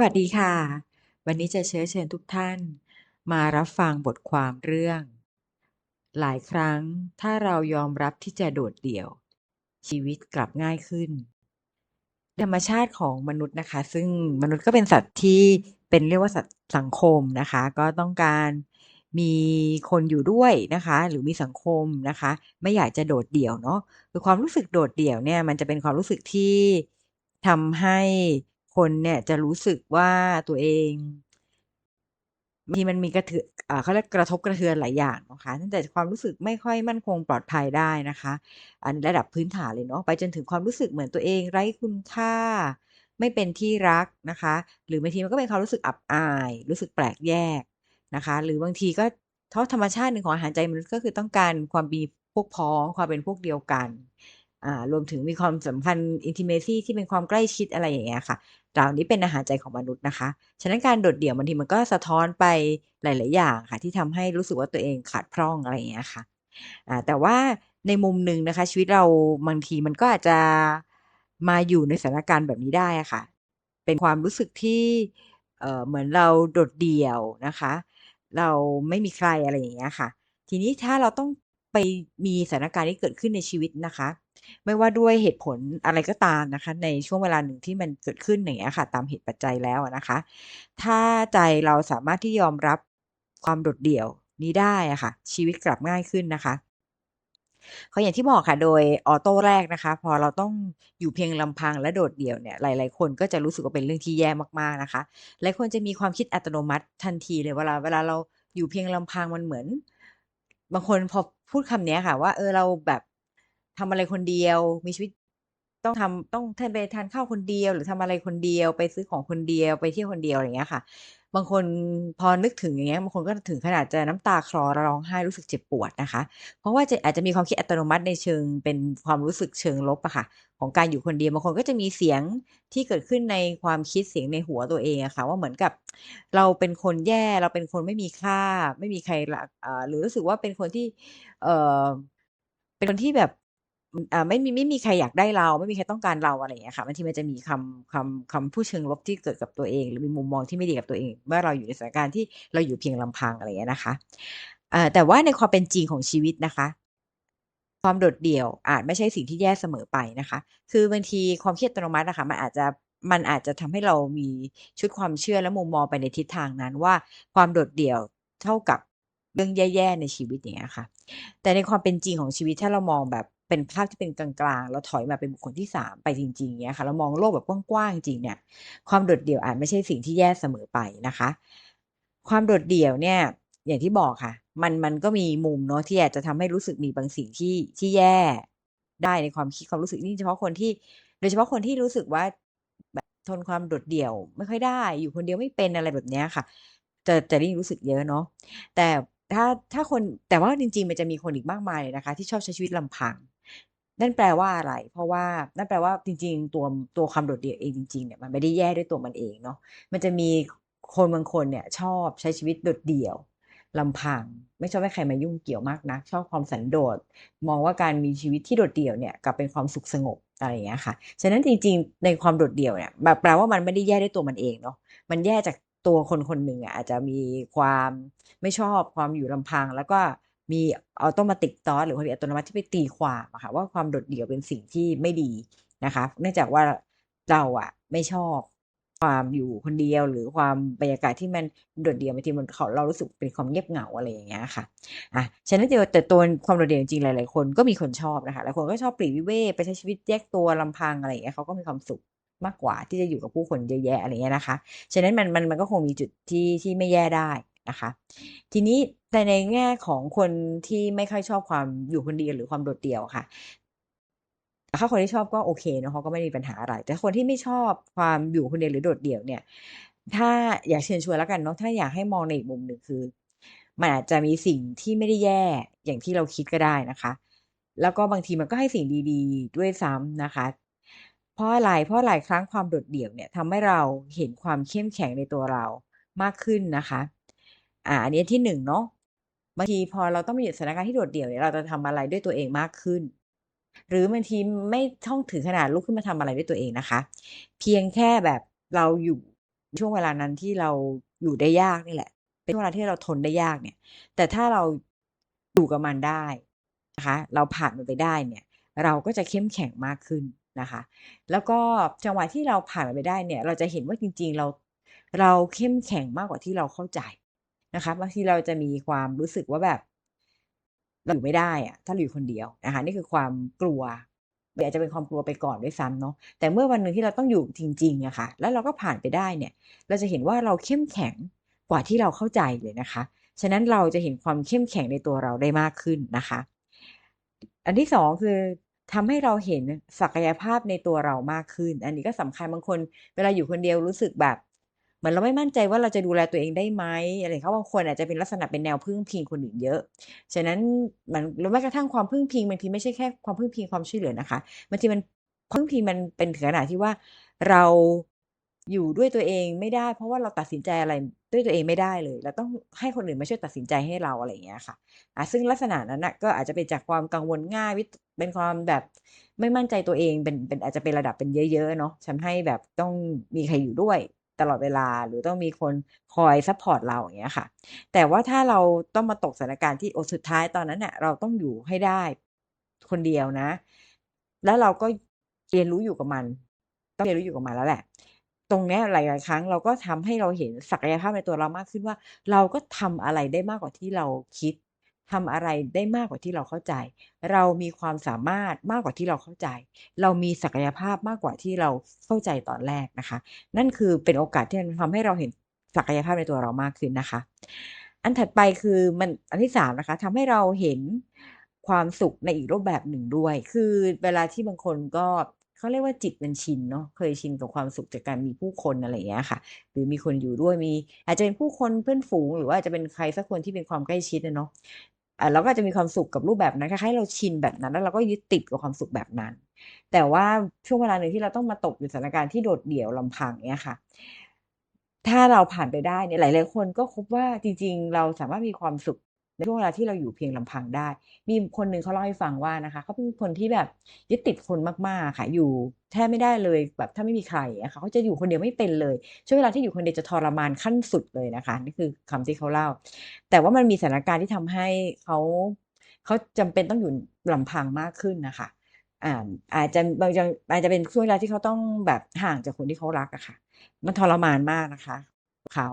วัสดีค่ะ วันนี้จะเชื้อเชิญทุกท่าน มารับฟังบทความเรื่อง หลายครั้งถ้าเรายอมรับที่จะโดดเดี่ยว ชีวิตกลับง่ายขึ้น ธรรมชาติของมนุษย์นะคะ ซึ่งมนุษย์ก็เป็นสัตว์ที่เป็นเรียกว่าสัตว์สังคมนะคะ ก็ต้องการมีคนอยู่ด้วยนะคะ หรือมีสังคมนะคะ ไม่อยากจะโดดเดี่ยวเนาะคือความรู้สึกโดดเดี่ยวเนี่ยมันจะเป็นความรู้สึกที่ทำให้ คนเนี่ยจะรู้สึกว่าตัวเอง บางทีมันมีกระเทืออ่าเขาเรียกกระทบกระเทือนหลายอย่างนะคะตั้งแต่ความรู้สึกไม่ค่อยมั่นคงปลอดภัยได้นะคะ อันระดับพื้นฐานเลยเนาะไปจนถึงความรู้สึกเหมือนตัวเองไร้คุณค่า ไม่เป็นที่รักนะคะ หรือบางทีมันก็เป็นความรู้สึกอับอาย รู้สึกแปลกแยกนะคะ หรือบางทีก็เพราะธรรมชาติหนึ่งของอาหารใจมนุษย์ก็คือต้องการความมีพวกพ้องความเป็นพวกเดียวกัน อ่ารวมถึงมีความสัมพันธ์ intimacy ที่เป็นความใกล้ชิดอะไรอย่างเงี้ยค่ะเหล่านี้เป็นอาหารใจของมนุษย์นะคะ ฉะนั้นการโดดเดี่ยวบางทีมันก็สะท้อนไปหลาย ๆ อย่างค่ะ ที่ทำให้รู้สึกว่าตัวเองขาดพร่องอะไรอย่างเงี้ยค่ะอ่าแต่ว่าในมุมหนึ่งนะคะ ชีวิตเราบางทีมันก็อาจจะมาอยู่ในสถานการณ์แบบนี้ได้อะค่ะ เป็นความรู้สึกที่เอ่อเหมือนเราโดดเดี่ยวนะคะ เราไม่มีใครอะไรอย่างเงี้ยค่ะ ทีนี้ถ้าเราต้องไปมีสถานการณ์ที่เกิดขึ้นในชีวิตนะคะ ไม่ว่าด้วยเหตุผลอะไรก็ตามนะคะ ในช่วงเวลาหนึ่งที่มันเกิดขึ้นอย่างเงี้ยค่ะ ตามเหตุปัจจัยแล้วนะคะ ถ้าใจเราสามารถที่ยอมรับความโดดเดี่ยวนี้ได้อะค่ะ ชีวิตกลับง่ายขึ้นนะคะก็อย่างที่บอกค่ะ โดยออโต้แรกนะคะ พอเราต้องอยู่เพียงลำพังและโดดเดี่ยวเนี่ย หลาย ๆ คนก็จะรู้สึกว่าเป็นเรื่องที่แย่มากๆนะคะ หลายคนจะมีความคิดอัตโนมัติทันทีเลยเวลาเวลาเราอยู่เพียงลำพังมันเหมือน บางคนพอพูดคำนี้ค่ะ ว่าเออเราแบบ ทำอะไรคนเดียว มีชีวิตต้องทำต้องทไปทานข้าวคนเดียว หรือทำอะไรคนเดียว ไปซื้อของคนเดียวไปเที่ยวคนเดียวอะไรอย่างเงี้ยค่ะ บางคนพอนึกถึงอย่างเงี้ยบางคนก็ถึงขนาดจะน้ำตาคลอร้องไห้รู้สึกเจ็บปวดนะคะ เพราะว่าจะอาจจะมีความคิดอัตโนมัติในเชิงเป็นความรู้สึกเชิงลบอะค่ะ ของการอยู่คนเดียวบางคนก็จะมีเสียงที่เกิดขึ้นในความคิดเสียงในหัวตัวเองอะค่ะ ว่าเหมือนกับ เราเป็นคนแย่เราเป็นคนไม่มีค่า ไม่มีใครรักหรือรู้สึกว่าเป็นคนที่ เอ่อเป็นคนที่แบบ อ่าไม่มีไม่มีใครอยากได้เรา ไม่มีใครต้องการเราอะไรอย่างเงี้ยค่ะบางทีมันจะมีคำคำคำพูดเชิงลบที่เกิดกับตัวเอง หรือมีมุมมองที่ไม่ดีกับตัวเอง เมื่อเราอยู่ในสถานการณ์ที่เราอยู่เพียงลำพังอะไรอย่างเงี้ยนะคะอ่าแต่ว่าในความเป็นจริงของชีวิตนะคะ ความโดดเดี่ยวอาจไม่ใช่สิ่งที่แย่เสมอไปนะคะ คือบางทีความเคิดอัตโนมัติอะคะมันอาจจะมันอาจจะทำให้เรามีชุดความเชื่อและมุมมองไปในทิศทางนั้นว่าความโดดเดี่ยวเท่ากับเรื่องแย่ๆในชีวิตอย่างเงี้ยค่ะ แต่ในความเป็นจริงของชีวิตถ้าเรามองแบบ เป็นภาพที่เป็นกลางๆเราถอยมาเป็นบุคคลที่ 3 ไปจริงๆเงี้ยค่ะเรามองโลกแบบกว้างๆจริงเนี่ย ความโดดเดี่ยวอาจไม่ใช่สิ่งที่แย่เสมอไปนะคะ ความโดดเดี่ยวเนี่ย อย่างที่บอกค่ะ มันมันก็มีมุมเนาะที่อาจจะทำให้รู้สึกมีบางสิ่งที่ที่แย่ได้ในความคิดความรู้สึกยิ่เฉพาะคนที่ โดยเฉพาะคนที่รู้สึกว่าแบบทนความโดดเดี่ยวไม่ค่อยได้ อยู่คนเดียวไม่เป็นอะไรแบบเนี้ยค่ะ จะจะยิ่รู้สึกเยอะเนาะแต่ถ้าถ้าคนแต่ว่าจริงๆมันจะมีคนอีกมากมายเลยนะคะ ที่ชอบใช้ชีวิตลำพัง นั่นแปลว่าอะไร?เพราะว่านั่นแปลว่าจริง ๆ ตัวตัวความโดดเดี่ยวเองจริงๆเนี่ยมันไม่ได้แย่ด้วยตัวมันเองเนาะมันจะมีคนบางคนเนี่ยชอบใช้ชีวิตโดดเดี่ยวลำพัง ไม่ชอบให้ใครมายุ่งเกี่ยวมากนัก ชอบความสันโดษ มองว่าการมีชีวิตที่โดดเดี่ยวเนี่ยกลับเป็นความสุขสงบอะไรอย่างเงี้ยค่ะ ฉะนั้นจริงๆ ในความโดดเดี่ยวเนี่ยแปลว่ามันไม่ได้แย่ด้วยตัวมันเองเนาะ มันแย่จากตัวคนคนหนึ่งอะอาจจะมีความไม่ชอบความอยู่ลำพังแล้วก็ มี automatic thought หรือความคิดอัตโนมัติที่ไปตีความอะค่ะว่าความโดดเดี่ยวเป็นสิ่งที่ไม่ดีนะคะเนื่องจากว่าเราอะไม่ชอบความอยู่คนเดียวหรือความบรรยากาศที่มันโดดเดี่ยวบางทีมันเขาเรารู้สึกเป็นความเงียบเหงาอะไรอย่างเงี้ยค่ะอาฉะนั้นเดียวแต่ตัวความโดดเดี่ยวจริงๆหลายๆคนก็มีคนชอบนะคะหลายคนก็ชอบปลีกวิเวกไปใช้ชีวิตแยกตัวลำพังอะไรอย่างเงี้ยเขาก็มีความสุขมากกว่าที่จะอยู่กับผู้คนเยอะแยะอะไรเงี้ยนะคะ ฉะนั้นมันมันมันก็คงมีจุดที่ที่ไม่แย่ได้ นะคะ ทีนี้แต่ในแง่ของคนที่ไม่ค่อยชอบความอยู่คนเดียวหรือความโดดเดี่ยวค่ะถ้าคนที่ชอบก็โอเคเนาะเขาก็ไม่มีปัญหาอะไร แต่คนที่ไม่ชอบความอยู่คนเดียวหรือโดดเดี่ยวเนี่ย ถ้าอยากเชิญชวนแล้วกันเนาะถ้าอยากให้มองในอีกมุมหนึ่งคือ มันอาจจะมีสิ่งที่ไม่ได้แย่อย่างที่เราคิดก็ได้นะคะ แล้วก็บางทีมันก็ให้สิ่งดีๆ ด้วยซ้ำนะคะ เพราะอะไร?เพราะหลายครั้งความโดดเดี่ยวเนี่ยทำให้เราเห็นความเข้มแข็งในตัวเรามากขึ้นนะคะ อ่าอันนี้อันที่1เนาะบางทีพอเราต้องมาอยู่สถานการณ์ที่โดดเดี่ยวเนี่ยเราจะทำอะไรด้วยตัวเองมากขึ้น หรือบางทีไม่ต้องถึงขนาดลุกขึ้นมาทำอะไรด้วยตัวเองนะคะ เพียงแค่แบบเราอยู่ช่วงเวลานั้นที่เราอยู่ได้ยากนี่แหละ เป็นช่วงเวลาที่เราทนได้ยากเนี่ย แต่ถ้าเราอยู่กับมันได้นะคะ เราผ่านมันไปได้เนี่ย เราก็จะเข้มแข็งมากขึ้นนะคะ แล้วก็จังหวะที่เราผ่านมันไปได้เนี่ย เราจะเห็นว่าจริง ๆ เราเราเข้มแข็งมากกว่าที่เราเข้าใจ นะคะบางทีเราจะมีความรู้สึกว่าแบบเราอยู่ไม่ได้อะถ้าเราอยู่คนเดียวนะคะนี่คือความกลัวออาจจะเป็นความกลัวไปก่อนด้วยซ้ำเนาะแต่เมื่อวันหนึ่งที่เราต้องอยู่จริงๆอะค่ะ แล้วเราก็ผ่านไปได้เนี่ย เราจะเห็นว่าเราเข้มแข็งกว่าที่เราเข้าใจเลยนะคะ ฉะนั้นเราจะเห็นความเข้มแข็งในตัวเราได้มากขึ้นนะคะ อันที่2คือทำให้เราเห็นศักยภาพในตัวเรามากขึ้น อันนี้ก็สำคัญบางคน เวลาอยู่คนเดียวรู้สึกแบบ เหมือนเราไม่มั่นใจว่าเราจะดูแลตัวเองได้ไหมอะไรเขาบางคนอาจจะเป็นลักษณะเป็นแนวพึ่งพิงคนอื่นเยอะ ฉะนั้นมันหรือแม้กระทั่งความพึ่งพิงบางทีไม่ใช่แค่ความพึ่งพิงความช่วยเหลือนะคะบางทีมันพึ่งพิงมันเป็นถึงขนาดที่ว่าเราอยู่ด้วยตัวเองไม่ได้ เพราะว่าเราตัดสินใจอะไรด้วยตัวเองไม่ได้เลยเราต้องให้คนอื่นมาช่วยตัดสินใจให้เราอะไรอย่างเงี้ยค่ะอ่าซึ่งลักษณะนั้นนะก็อาจจะเป็นจากความกังวลง่ายวิเป็นความแบบไม่มั่นใจตัวเองเป็นเป็นอาจจะเป็นระดับเป็นเยอะๆเนาะทำให้แบบต้องมีใครอยู่ด้วย ตลอดเวลา หรือต้องมีคนคอยซัปพอร์ตเราอย่างเงี้ยค่ะ แต่ว่าถ้าเราต้องมาตกสถานการณ์ที่โอสุดท้ายตอนนั้นเน่ะเราต้องอยู่ให้ได้คนเดียวนะ แล้วเราก็เรียนรู้อยู่กับมัน ต้องเรียนรู้อยู่กับมันแล้วแหละ ตรงนี้ยหลาย ๆ ครั้งเราก็ทำให้เราเห็นศักยภาพในตัวเรามากขึ้นว่า เราก็ทำอะไรได้มากกว่าที่เราคิด ทำอะไรได้มากกว่าที่เราเข้าใจ เรามีความสามารถมากกว่าที่เราเข้าใจ เรามีศักยภาพมากกว่าที่เราเข้าใจตอนแรกนะคะ นั่นคือเป็นโอกาสที่มันทำให้เราเห็นศักยภาพในตัวเรามากขึ้นนะคะ อันถัดไปคือมันอันที่3นะคะทำให้เราเห็นความสุขในอีกรูปแบบหนึ่งด้วย คือเวลาที่บางคนก็เขาเรียกว่าจิตมันชินเนาะเคยชินกับความสุขจากการมีผู้คนอะไรอย่างเงี้ยค่ะ หรือมีคนอยู่ด้วยมี อาจจะเป็นผู้คนเพื่อนฝูง หรือว่าอาจจะเป็นใครสักคนที่เป็นความใกล้ชิดอะเนาะ เราก็จะมีความสุขกับรูปแบบนั้นคล้ายๆเราชินแบบนั้นแล้วเราก็ยึดติดกับความสุขแบบนั้น แต่ว่าช่วงเวลาหนึ่งที่เราต้องมาตกอยู่สถานการณ์ที่โดดเดี่ยวลำพังเนี่ยค่ะ ถ้าเราผ่านไปได้เนี่ยหลายๆคนก็พบว่าจริง ๆ เราสามารถมีความสุข ในช่วงเวลาที่เราอยู่เพียงลำพังได้ มีคนหนึ่งเขาเล่าให้ฟังว่านะคะเขาเป็นคนที่แบบยึดติดคนมากๆค่ะอยู่แทบไม่ได้เลยแบบถ้าไม่มีใครเงี้ยค่ะเขาจะอยู่คนเดียวไม่เป็นเลย ช่วงเวลาที่อยู่คนเดียวจะทรมานขั้นสุดเลยนะคะนี่คือคำที่เขาเล่า แต่ว่ามันมีสถานการณ์ที่ทำให้เขาเขาจำเป็นต้องอยู่ลำพังมากขึ้นนะคะอ่าอาจจะบางจังอาจจะเป็นช่วงเวลาที่เขาต้องแบบห่างจากคนที่เขารักอะค่ะ มันทรมานมากนะคะ เขา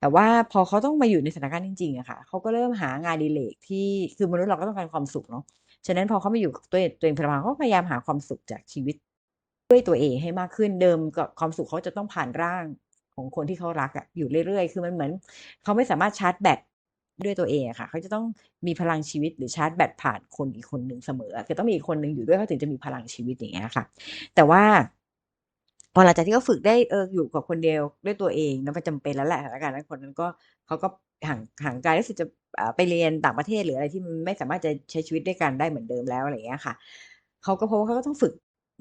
แต่ว่าพอเขาต้องมาอยู่ในสถานการณ์จริงๆอะค่ะเขาก็เริ่มหางานดิเรกที่คือมนุษย์เราก็ต้องการความสุขเนาะฉะนั้นพอเขามาอยู่กับตัวเองตัวเองพลังเขาพยายามหาความสุขจากชีวิต ด้วยตัวเองให้มากขึ้นเดิมกับความสุขเขาจะต้องผ่านร่างของคนที่เขารักอะอยู่เรื่อยๆ คือมันเหมือนเขาไม่สามารถชาร์จแบตด้วยตัวเองอะค่ะ เขาจะต้องมีพลังชีวิตหรือชาร์จแบตผ่านคนอีกคนหนึ่งเสมออะต้องมีอีกคนหนึ่งอยู่ด้วยเขาถึงจะมีพลังชีวิตอย่างเงี้ยค่ะ แต่ว่า พอหลังจากที่เขาฝึกได้เอออยู่กับคนเดียวด้วยตัวเองแล้วมันจำเป็นแล้วแหละสถานการณ์นั้นคนนั้นก็เขาก็ห่างห่างไกลรู้สึกจะไปเรียนต่างประเทศหรืออะไรที่มันไม่สามารถจะใช้ชีวิตด้วยกันได้เหมือนเดิมแล้วอะไรอย่างเงี้ยค่ะเขาก็พบว่าเขาก็ต้องฝึก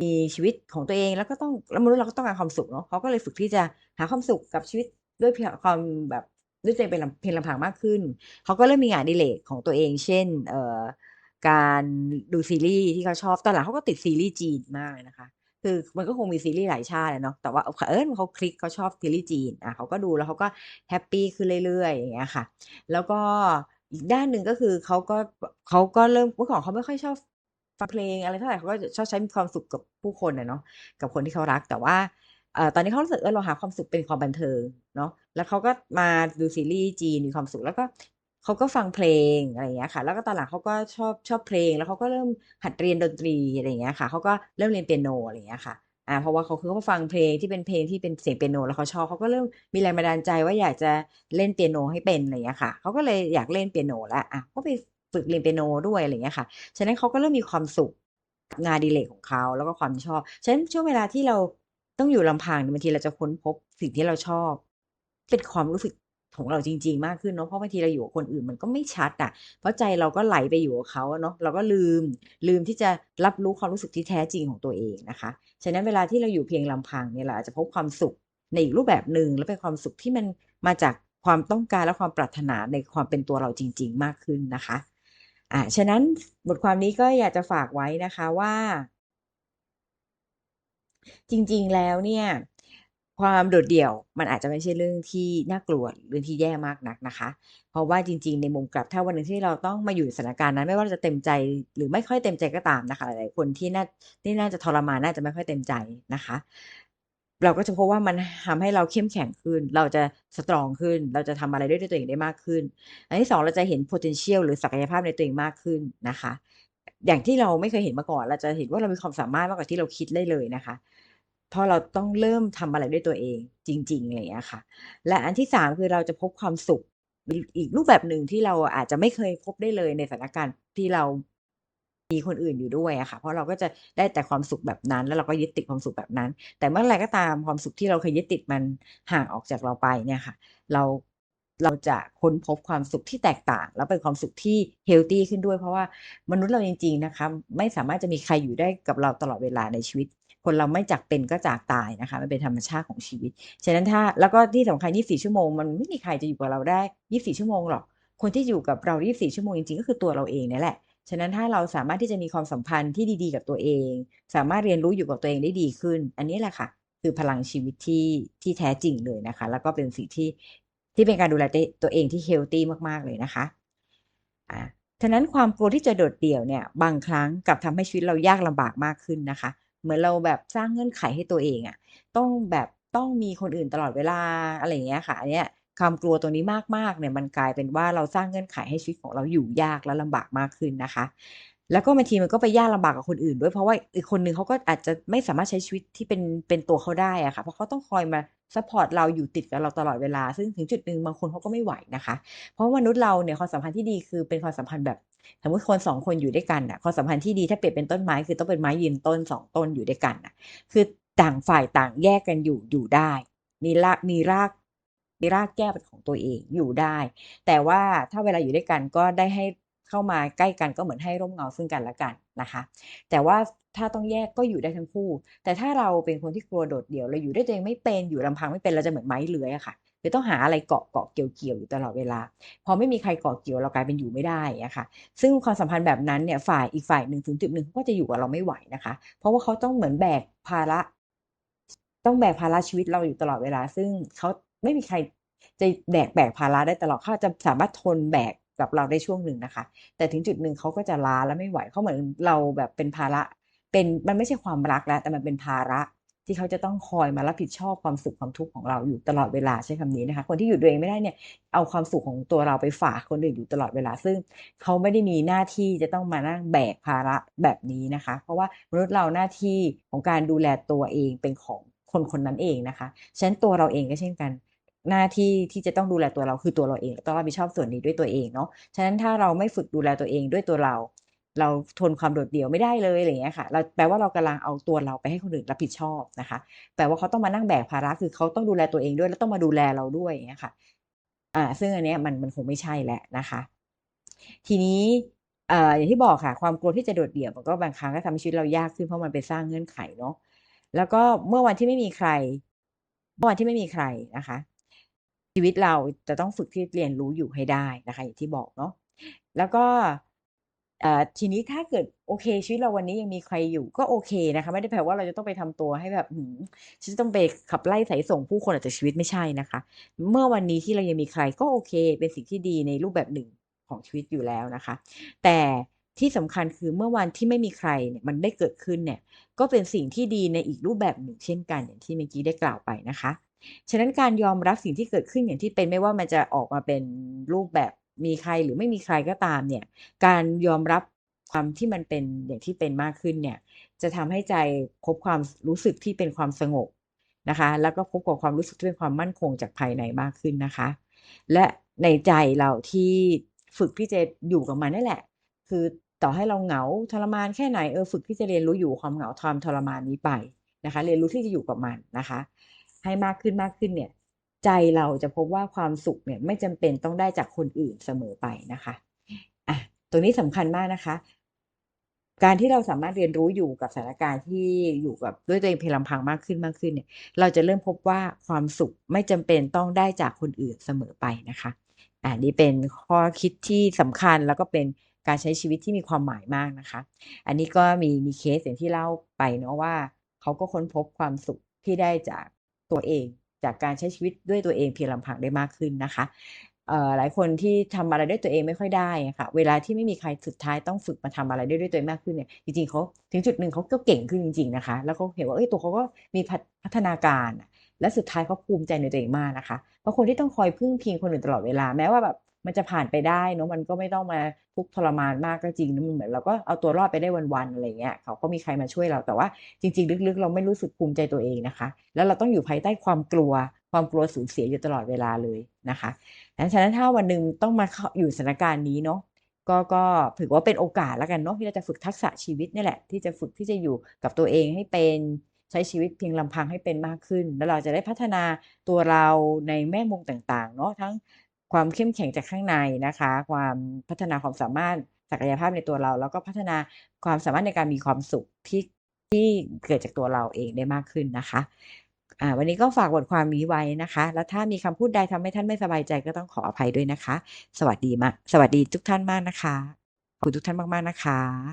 มีชีวิตของตัวเองแล้วก็ต้องแล้วมนุษย์เราก็ต้องการความสุขเนาะเขาก็เลยฝึกที่จะหาความสุขกับชีวิตด้วยเพียงความแบบด้วยตัวเป็นเพียงลำพังมากขึ้น เขาก็เริ่มมีงานดิเรกของตัวเอง เช่น เอ่อการดูซีรีส์ที่เขาชอบตอนหลังเขาก็ติดซีรีส์จีนมากเลยนะคะ คือมันก็คงมีซีรีส์หลายชาติเนาะแต่ว่าเผอิญเขาคลิกเขาชอบซีรีส์จีนอ่าเขาก็ดูแล้วเขาก็แฮปปี้ขึ้นเรื่อยๆอย่างเงี้ยค่ะ แล้วก็อีกด้านหนึ่งก็คือเขาก็เขาก็เริ่มเมื่อก่อนเขาไม่ค่อยชอบฟังเพลงอะไรเท่าไหร่เขาก็ชอบใช้ความสุขกับผู้คนอะเนาะกับคนที่เขารักแต่ว่าเอ่อตอนนี้เขารู้สึกเออเราหาความสุขเป็นความบันเทิงเนาะแล้วเขาก็มาดูซีรีส์จีนมีความสุขแล้วก็ เขาก็ฟังเพลงอะไรอย่างเงี้ยค่ะ แล้วก็ตอนหลังเขาก็ชอบชอบเพลง แล้วเขาก็เริ่มหัดเรียนดนตรีอะไรอย่างเงี้ยค่ะเขาก็เริ่มเรียนเปียโนอะไรอย่างเงี้ยค่ะอ่าเพราะว่าเขาคือเขาฟังเพลงที่เป็นเพลงที่เป็นเสียงเปียโน แล้วเขาชอบเขาก็เริ่มมีแรงบันดาลใจว่าอยากจะเล่นเปียโนให้เป็นอะไรอย่างเงี้ยค่ะเขาก็เลยอยากเล่นเปียโนแล้วอ่าก็ไปฝึกเรียนเปียโนด้วยอะไรอย่างเงี้ยค่ะ ฉะนั้นเขาก็เริ่มมีความสุขกับงานดิเรกของเขาแล้วก็ความชอบ ฉะนั้นช่วงเวลาที่เราต้องอยู่ลำพังบางทีเราจะค้นพบสิ่งที่เราชอบ เป็นความรู้สึก ของเราจริง ๆ มากขึ้นเนาะเพราะบางทีเราอยู่กับคนอื่นมันก็ไม่ชัดอะเพราะใจเราก็ไหลไปอยู่กับเขาเนาะเราก็ลืมลืมที่จะรับรู้ความรู้สึกที่แท้จริงของตัวเองนะคะฉะนั้นเวลาที่เราอยู่เพียงลำพังเนี่ยเราอาจจะพบความสุขในอีกรูปแบบหนึ่งและเป็นความสุขที่มันมาจากความต้องการและความปรารถนาในความเป็นตัวเราจริง ๆ มากขึ้นนะคะอ่าฉะนั้นบทความนี้ก็อยากจะฝากไว้นะคะว่า จริง ๆ แล้วเนี่ย ความโดดเดี่ยวมันอาจจะไม่ใช่เรื่องที่น่ากลัวหรือที่แย่มากนักนะคะ เพราะว่าจริงๆ ในมุมกลับถ้าวันหนึ่งที่เราต้องมาอยู่ในสถานการณ์นั้น ไม่ว่าเราจะเต็มใจหรือไม่ค่อยเต็มใจก็ตามนะคะหลายๆคนที่น่าที่น่าจะทรมานน่าจะไม่ค่อยเต็มใจนะคะ เราก็จะพบว่ามันทำให้เราเข้มแข็งขึ้น เราจะสตรองขึ้น เราจะทำอะไรด้วยด้วยตัวเองได้มากขึ้น อันที่2เราจะเห็น potential หรือศักยภาพในตัวเองมากขึ้นนะคะอย่างที่เราไม่เคยเห็นมาก่อน เราจะเห็นว่าเรามีความสามารถมากกว่าที่เราคิดได้เลยนะคะ เพราะเราต้องเริ่มทำอะไรด้วยตัวเองจริงๆอะไรอย่างเงี้ค่ะ และอันที่3คือเราจะพบความสุขอีกอีกรูปแบบหนึ่งที่เราอาจจะไม่เคยพบได้เลยในสถานการณ์ที่เรามีคนอื่นอยู่ด้วยอะค่ะ เพราะเราก็จะได้แต่ความสุขแบบนั้น แล้วเราก็ยึดติดความสุขแบบนั้น แต่เมื่อไรก็ตามความสุขที่เราเคยยึดติดมันห่างออกจากเราไปเนี่ยค่ะ เราเราจะค้นพบความสุขที่แตกต่าง แล้วเป็นความสุขที่เฮลทีขึ้นด้วย เพราะว่ามนุษย์เราจริง ๆ นะคะ ไม่สามารถจะมีใครอยู่ได้กับเราตลอดเวลาในชีวิต คนเราไม่จากเป็นก็จากตายนะคะ มันเป็นธรรมชาติของชีวิต ฉะนั้นถ้าแล้วก็ที่สำคัญ 24 ชั่วโมง มันไม่มีใครจะอยู่กับเราได้ 24 ชั่วโมงหรอก คนที่อยู่กับเรา 24 ชั่วโมงจริงๆ ก็คือตัวเราเองนี่แหละ ฉะนั้นถ้าเราสามารถที่จะมีความสัมพันธ์ที่ดีๆ กับตัวเอง สามารถเรียนรู้อยู่กับตัวเองได้ดีขึ้น อันนี้แหละค่ะ คือพลังชีวิตที่ที่แท้จริงเลยนะคะ แล้วก็เป็นสิ่งที่ที่เป็นการดูแลตัวเองที่เฮลทีมากๆเลยนะคะอ่าฉะนั้นความกลัวที่จะโดดเดี่ยวเนี่ยบางครั้งกับทำให้ชีวิตเรายากลำบากมากขึ้นนะคะ เหมือนเราแบบสร้างเงื่อนไขให้ตัวเองอะต้องแบบต้องมีคนอื่นตลอดเวลาอะไรอย่างเงี้ยค่ะอันเนี้ยความกลัวตรงนี้มากๆเนี่ยมันกลายเป็นว่าเราสร้างเงื่อนไขให้ชีวิตของเราอยู่ยากและลำบากมากขึ้นนะคะ แล้วก็บางทีมันก็ไปยากลำบากกับคนอื่นด้วยเพราะว่าอีกคนหนึ่งเขาก็อาจจะไม่สามารถใช้ชีวิตที่เป็นเป็นตัวเขาได้อะค่ะเพราะเขาต้องคอยมาซัปพอร์ตเราอยู่ติดกับเราตลอดเวลา ซึ่งถึงจุดหนึ่งบางคนเขาก็ไม่ไหวนะคะ เพราะมนุษย์เราเนี่ยความสัมพันธ์ที่ดีคือเป็นความสัมพันธ์แบบสมมติคน2คนอยู่ด้วยกันน่ะความสัมพันธ์ที่ดีถ้าเปรียบเป็นต้นไม้คือต้องเป็นไม้ยืนต้น2ต้นอยู่ด้วยกันน่ะคือต่างฝ่ายต่างแยกกันอยู่อยู่ได้ มีรากมีรากมีรากแก้วเป็นของตัวเองอยู่ได้ แต่ว่าถ้าเวลาอยู่ด้วยกันก็ได้ให้ เข้ามาใกล้กันก็เหมือนให้ร่มเงาซึ่งกันและกันนะคะ แต่ว่าถ้าต้องแยกก็อยู่ได้ทั้งคู่ แต่ถ้าเราเป็นคนที่กลัวโดดเดี่ยวเราอยู่ด้วยตัวเองไม่เป็นอยู่ลำพังไม่เป็นเราจะเหมือนไม้เลื้อยอะค่ะคือต้องหาอะไรเกาะเกาะเกี่ยวๆอยู่ตลอดเวลา พอไม่มีใครเกาะเกี่ยวเรากลายเป็นอยู่ไม่ได้อย่างเงี้ยค่ะ ซึ่งความสัมพันธ์แบบนั้นเนี่ยฝ่ายอีกฝ่ายหนึ่งถึงจุดหนึ่งก็จะอยู่กับเราไม่ไหวนะคะ เพราะว่าเขาต้องเหมือนแบกภาระ ต้องแบกภาระชีวิตเราอยู่ตลอดเวลา ซึ่งเขาไม่มีใครจะแบกแบกภาระได้ตลอดเขาจะสามารถทนแบก กับเราได้ช่วงหนึ่งนะคะ แต่ถึงจุดหนึ่งเขาก็จะล้าและไม่ไหวเขาเหมือนเราแบบเป็นภาระเป็นมันไม่ใช่ความรักแล้ว แต่มันเป็นภาระที่เขาจะต้องคอยมารับผิดชอบความสุขความทุกข์ของเราอยู่ตลอดเวลาใช้คำนี้นะคะ คนที่อยู่ตัวเองไม่ได้เนี่ยเอาความสุขของตัวเราไปฝากคนอื่นอยู่ตลอดเวลา ซึ่งเขาไม่ได้มีหน้าที่จะต้องมานั่งแบกภาระแบบนี้นะคะ เพราะว่ามนุษย์เราหน้าที่ของการดูแลตัวเองเป็นของคนคนนั้นเองนะคะฉะนั้นตัวเราเองก็เช่นกัน หน้าที่ที่จะต้องดูแลตัวเราคือตัวเราเองต้องรับผิดชอบส่วนนี้ด้วยตัวเองเนาะฉะนั้นถ้าเราไม่ฝึกดูแลตัวเองด้วยตัวเรา เราทนความโดดเดี่ยวไม่ได้เลยอะไรเงี้ยค่ะเราแปลว่าเรากำลังเอาตัวเราไปให้คนอื่นรับผิดชอบนะคะ แปลว่าเขาต้องมานั่งแบกภาระคือเขาต้องดูแลตัวเองด้วยแล้วต้องมาดูแลเราด้วยอย่างเงี้ยค่ะอ่าซึ่งอันเนี้ยมันมันคงไม่ใช่แหล้วนะคะ ทีนี้เอ่ออย่างที่บอกค่ะ ความกลัวที่จะโดดเดี่ยวมันก็บางครั้งก็ทำให้ชีวิตเรายากขึ้นเพราะมันไปสร้างเงื่อนไขเนาะแล้วก็เมื่อวันที่ไม่มีใครเมื่อวันที่ไม่มีใครนะคะ ชีวิตเราจะต้องฝึกที่เรียนรู้อยู่ให้ได้นะคะอย่างที่บอกเนาะแล้วก็ทีนี้ถ้าเกิดโอเคชีวิตเราวันนี้ยังมีใครอยู่ก็โอเคนะคะไม่ได้แปลว่าเราจะต้องไปทำตัวให้แบบฉันต้องไปขับไล่ไสส่งผู้คนออกจากชีวิตไม่ใช่นะคะ เมื่อวันนี้ที่เรายังมีใครก็โอเค เป็นสิ่งที่ดีในรูปแบบหนึ่งของชีวิตอยู่แล้วนะคะ แต่ที่สำคัญคือเมื่อวันที่ไม่มีใครเนี่ยมันได้เกิดขึ้นเนี่ยก็เป็นสิ่งที่ดีในอีกรูปแบบหนึ่งเช่นกันอย่างที่เมื่อกี้ได้กล่าวไปนะคะ ฉะนั้นการยอมรับสิ่งที่เกิดขึ้นอย่างที่เป็นไม่ว่ามันจะออกมาเป็นรูปแบบมีใครหรือไม่มีใครก็ตามเนี่ยการยอมรับความที่มันเป็นอย่างที่เป็นมากขึ้นเนี่ยจะทำให้ใจพบความรู้สึกที่เป็นความสงบนะคะ แล้วก็พบกับความรู้สึกที่เป็นความมั่นคงจากภายในมากขึ้นนะคะ และในใจเราที่ฝึกที่จะอยู่กับมันนั่นแหละ คือต่อให้เราเหงาทรมานแค่ไหนเออฝึกที่จะเรียนรู้อยู่ความเหงาความทรมานนี้ไปนะคะ เรียนรู้ที่จะอยู่กับมันนะคะ ให้มากขึ้นๆเนี่ย ใจเราจะพบว่าความสุขเนี่ยไม่จำเป็นต้องได้จากคนอื่นเสมอไปนะคะอะตรงนี้สำคัญมากนะคะ การที่เราสามารถเรียนรู้อยู่กับสถานการณ์ที่อยู่กับด้วยตัวเองเพียงลำพังมากขึ้นๆเนี่ย เราจะเริ่มพบว่าความสุขไม่จำเป็นต้องได้จากคนอื่นเสมอไปนะคะอ่านี่เป็นข้อคิดที่สำคัญแล้วก็เป็นการใช้ชีวิตที่มีความหมายมากนะคะ อันนี้ก็มีมีเคสอย่างที่เล่าไปเนาะว่า เขาก็ค้นพบความสุขที่ได้จาก ตัวเอง จากการใช้ชีวิตด้วยตัวเองเพียงลำพังได้มากขึ้นนะคะหลายคนที่ทำอะไรด้วยตัวเองไม่ค่อยได้ค่ะ เวลาที่ไม่มีใครสุดท้ายต้องฝึกมาทำอะไรได้ด้วยตัวเองมากขึ้นเนี่ย จริงๆเขาถึงจุดหนึ่งเขาก็เก่งขึ้นจริง ๆนะคะ แล้วเขาเห็นว่าเอ้ยตัวเขาก็มีพัฒนาการ และสุดท้ายเขาภูมิใจในตัวเองมากนะคะ เพราะคนที่ต้องคอยพึ่งพิงคนอื่นตลอดเวลา แม้ว่าแบบ มันจะผ่านไปได้เนาะมันก็ไม่ต้องมาทุกข์ทรมานมากก็จริงนะมันเหมือนเราก็เอาตัวรอดไปได้วันๆอะไรเงี้ยเขาก็มีใครมาช่วยเราแต่ว่าจริง ๆ ลึกๆ เราไม่รู้สึกภูมิใจตัวเองนะคะ แล้วเราต้องอยู่ภายใต้ความกลัว ความกลัวสูญเสียอยู่ตลอดเวลาเลยนะคะดังฉะนั้นถ้าวันหนึ่งต้องมาเข้าอยู่สถานการณ์นี้เนาะก็ก็ถือว่าเป็นโอกาสแล้วกันเนาะที่เราจะฝึกทักษะชีวิตนี่แหละ ที่จะฝึกที่จะอยู่กับตัวเองให้เป็นใช้ชีวิตเพียงลำพังให้เป็นมากขึ้น แล้วเราจะได้พัฒนาตัวเราในแง่มุมต่างๆเนาะทั้ง ความเข้มแข็งจากข้างในนะคะ ความพัฒนาความสามารถศักยภาพในตัวเรา แล้วก็พัฒนาความสามารถในการมีความสุขที่ที่เกิดจากตัวเราเองได้มากขึ้นนะคะวันนี้ก็ฝากบทความนี้ไว้นะคะ แล้วถ้ามีคำพูดใดทำให้ท่านไม่สบายใจก็ต้องขออภัยด้วยนะคะ สวัสดีมากสวัสดีทุกท่านมากนะคะขอบคุณทุกท่านมากๆนะคะ